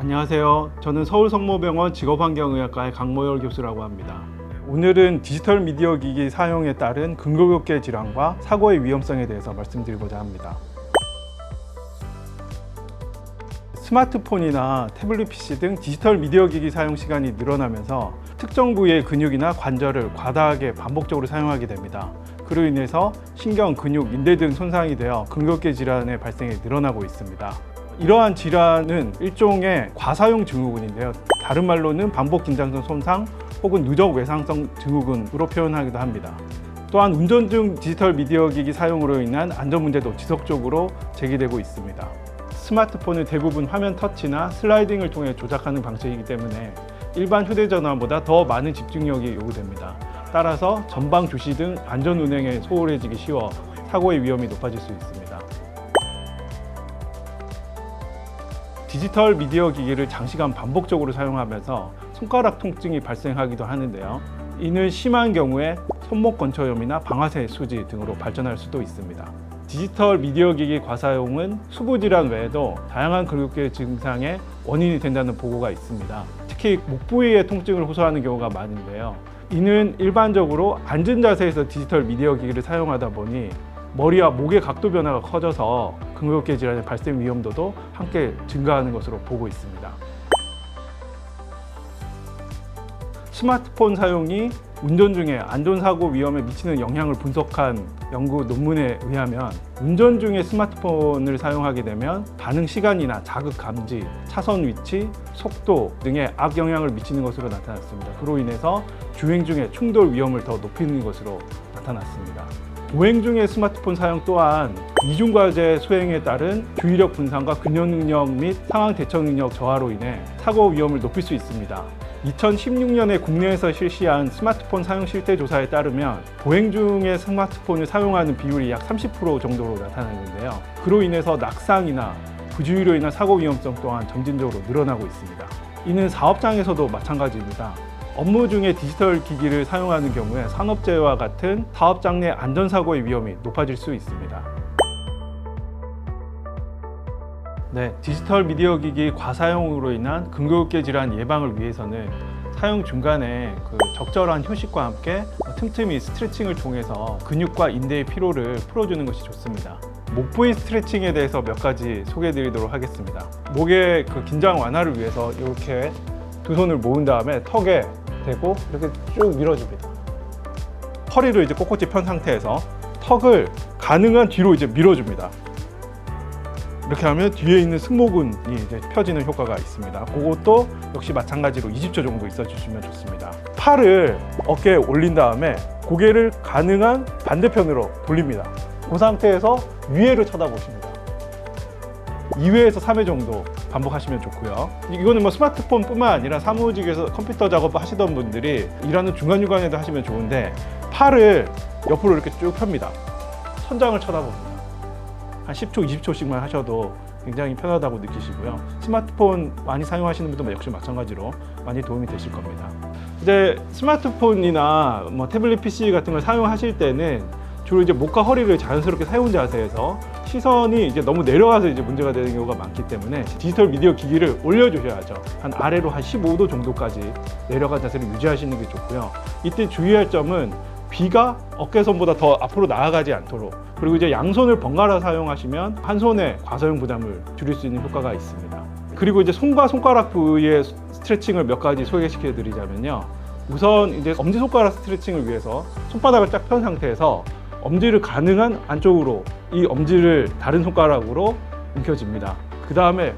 안녕하세요. 저는 서울성모병원 직업환경의학과의 강모열 교수라고 합니다. 오늘은 디지털 미디어 기기 사용에 따른 근골격계 질환과 사고의 위험성에 대해서 말씀드리고자 합니다. 스마트폰이나 태블릿 PC 등 디지털 미디어 기기 사용 시간이 늘어나면서 특정 부위의 근육이나 관절을 과다하게 반복적으로 사용하게 됩니다. 그로 인해서 신경, 근육, 인대 등 손상이 되어 근골격 질환의 발생이 늘어나고 있습니다. 이러한 질환은 일종의 과사용 증후군인데요. 다른 말로는 반복 긴장성 손상 혹은 누적 외상성 증후군으로 표현하기도 합니다. 또한 운전 중 디지털 미디어 기기 사용으로 인한 안전 문제도 지속적으로 제기되고 있습니다. 스마트폰은 대부분 화면 터치나 슬라이딩을 통해 조작하는 방식이기 때문에 일반 휴대전화보다 더 많은 집중력이 요구됩니다. 따라서 전방 주시 등 안전 운행에 소홀해지기 쉬워 사고의 위험이 높아질 수 있습니다. 디지털 미디어 기기를 장시간 반복적으로 사용하면서 손가락 통증이 발생하기도 하는데요. 이는 심한 경우에 손목 건초염이나 방아쇠 수지 등으로 발전할 수도 있습니다. 디지털 미디어 기기 과사용은 수부 질환 외에도 다양한 근육계 증상의 원인이 된다는 보고가 있습니다. 특히 목 부위의 통증을 호소하는 경우가 많은데요. 이는 일반적으로 앉은 자세에서 디지털 미디어 기기를 사용하다 보니 머리와 목의 각도 변화가 커져서 근육계 질환의 발생 위험도도 함께 증가하는 것으로 보고 있습니다. 스마트폰 사용이 운전 중에 안전사고 위험에 미치는 영향을 분석한 연구 논문에 의하면 운전 중에 스마트폰을 사용하게 되면 반응 시간이나 자극 감지, 차선 위치, 속도 등에 악영향을 미치는 것으로 나타났습니다. 그로 인해서 주행 중에 충돌 위험을 더 높이는 것으로 나타났습니다. 보행 중의 스마트폰 사용 또한 이중 과제 수행에 따른 주의력 분산과 근력 능력 및 상황 대처 능력 저하로 인해 사고 위험을 높일 수 있습니다. 2016년에 국내에서 실시한 스마트폰 사용 실태 조사에 따르면 보행 중에 스마트폰을 사용하는 비율이 약 30% 정도로 나타나는데요. 그로 인해서 낙상이나 부주의로 인한 사고 위험성 또한 점진적으로 늘어나고 있습니다. 이는 사업장에서도 마찬가지입니다. 업무 중에 디지털 기기를 사용하는 경우에 산업재해와 같은 사업장 내 안전사고의 위험이 높아질 수 있습니다. 네, 디지털 미디어 기기 과사용으로 인한 근골격 질환 예방을 위해서는 사용 중간에 그 적절한 휴식과 함께 틈틈이 스트레칭을 통해서 근육과 인대의 피로를 풀어주는 것이 좋습니다. 목 부위 스트레칭에 대해서 몇 가지 소개해드리도록 하겠습니다. 목의 그 긴장 완화를 위해서 이렇게 두 손을 모은 다음에 턱에 대고 이렇게 쭉 밀어줍니다. 허리를 이제 꼿꼿이 편 상태에서 턱을 가능한 뒤로 이제 밀어줍니다. 이렇게 하면 뒤에 있는 승모근이 이제 펴지는 효과가 있습니다. 그것도 역시 마찬가지로 20초 정도 있어 주시면 좋습니다. 팔을 어깨에 올린 다음에 고개를 가능한 반대편으로 돌립니다. 그 상태에서 위에를 쳐다보십니다. 2회에서 3회 정도 반복하시면 좋고요. 이거는 뭐 스마트폰뿐만 아니라 사무직에서 컴퓨터 작업 하시던 분들이 일하는 중간중간에도 하시면 좋은데 팔을 옆으로 이렇게 쭉 펴니다. 천장을 쳐다봅니다. 한 10초, 20초씩만 하셔도 굉장히 편하다고 느끼시고요. 스마트폰 많이 사용하시는 분도 역시 마찬가지로 많이 도움이 되실 겁니다. 이제 스마트폰이나 뭐 태블릿 PC 같은 걸 사용하실 때는 주로 이제 목과 허리를 자연스럽게 사용 자세에서 시선이 이제 너무 내려가서 이제 문제가 되는 경우가 많기 때문에 디지털 미디어 기기를 올려주셔야죠. 한 아래로 한 15도 정도까지 내려간 자세를 유지하시는 게 좋고요. 이때 주의할 점은 비가 어깨선보다 더 앞으로 나아가지 않도록 그리고 이제 양손을 번갈아 사용하시면 한 손에 과사용 부담을 줄일 수 있는 효과가 있습니다. 그리고 이제 손과 손가락 부위의 스트레칭을 몇 가지 소개시켜 드리자면요. 우선 이제 엄지손가락 스트레칭을 위해서 손바닥을 쫙 편 상태에서 엄지를 가능한 안쪽으로 이 엄지를 다른 손가락으로 움켜집니다. 그 다음에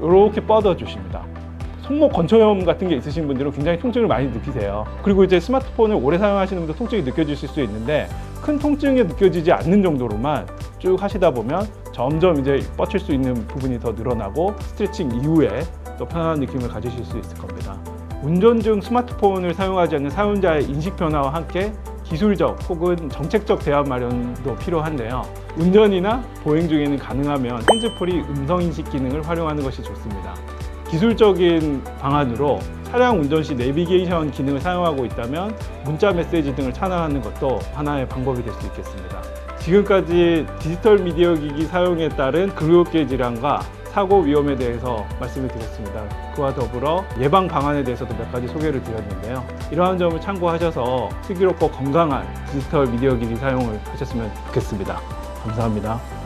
이렇게 뻗어 주십니다. 손목 건초염 같은 게 있으신 분들은 굉장히 통증을 많이 느끼세요. 그리고 이제 스마트폰을 오래 사용하시는 분들 통증이 느껴지실 수 있는데 큰 통증이 느껴지지 않는 정도로만 쭉 하시다 보면 점점 이제 뻗칠 수 있는 부분이 더 늘어나고 스트레칭 이후에 더 편안한 느낌을 가지실 수 있을 겁니다. 운전 중 스마트폰을 사용하지 않는 사용자의 인식 변화와 함께 기술적 혹은 정책적 대안 마련도 필요한데요. 운전이나 보행 중에는 가능하면 핸즈프리 음성 인식 기능을 활용하는 것이 좋습니다. 기술적인 방안으로 차량 운전 시 내비게이션 기능을 사용하고 있다면 문자 메시지 등을 차단하는 것도 하나의 방법이 될 수 있겠습니다. 지금까지 디지털 미디어 기기 사용에 따른 근육계 질환과 사고 위험에 대해서 말씀을 드렸습니다. 그와 더불어 예방 방안에 대해서도 몇 가지 소개를 드렸는데요. 이러한 점을 참고하셔서 슬기롭고 건강한 디지털 미디어 기기 사용을 하셨으면 좋겠습니다. 감사합니다.